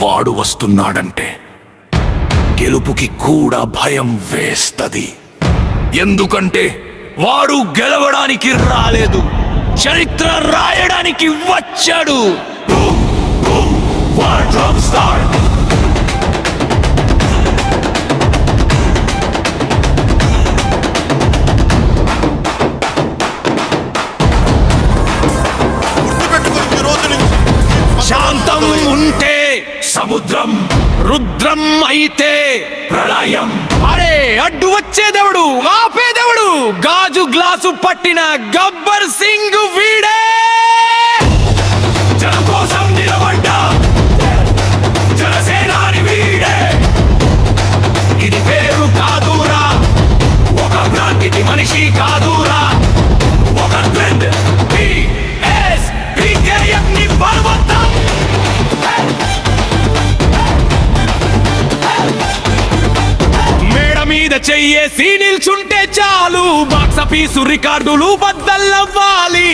వాడు వస్తున్నాడంటే గెలుపుకి కూడా భయం వేస్తది ఎందుకంటే వాడు గెలవడానికి రాలేదు చరిత్ర రాయడానికి వచ్చాడు War drum start. సముద్రం. రుద్రం అయితే ప్రళయం. అరే అడ్డు వచ్చేదెవడు? ఆపేదెవడు? గాజు గ్లాసు పట్టిన గబ్బర్ సింగ్ వీడే! జనం కోసం నిలబడ్డా జనసేనాని వీడే! ఇది పేరు కాదురా ఒక భ్రాంతికి మనిషి కాదురా! మీద చెయ్యేసి నిల్చుంటే చాలు. బాక్స్ ఆఫీసు రికార్డులు బద్దలవ్వాలి.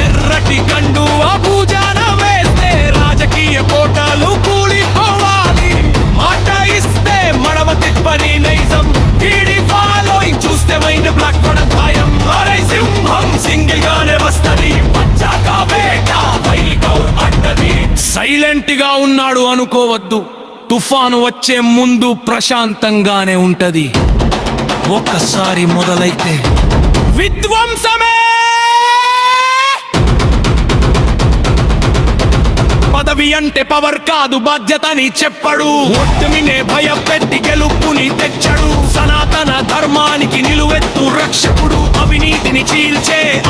ఎర్రటి కండు పూజాన వేస్తే రాజకీయ కోటలు కూలిపోవాలి. మాట ఇస్తే మడమ తిప్పని నైజం. వీడి ఫాలోయింగ్ చూస్తే మైండ్ బ్లాక్ పడం ఖాయం అరే సింహం సింగిల్ గానే వస్తది. వచ్చాక వేట వైకౌర్ అడ్డది. సైలెంట్గా ఉన్నాడు అనుకోవద్దు. తుఫాను వచ్చే ముందు ప్రశాంతంగానే ఉంటది. ఒక్కసారి మొదలైతే విధ్వంసమే! పదవి అంటే పవర్ కాదు బాధ్యతని చెప్పడు. ఒట్టుమినే భయపెట్టి గెలుపుని తెచ్చడు. సనాతన ధర్మానికి నిలువెత్తు రక్షకుడు. అవినీతిని చీల్చే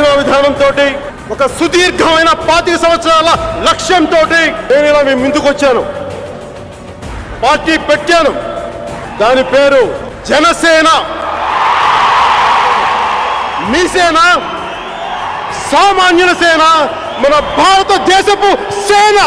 ఆలోచన విధానంతో ఒక సుదీర్ఘమైన పాతిక సంవత్సరాల లక్ష్యంతో నేను ఇలా మేము ముందుకొచ్చాను పార్టీ పెట్టాను. దాని పేరు జనసేన. మీ సేన సామాన్యుల సేన మన భారతదేశపు సేన.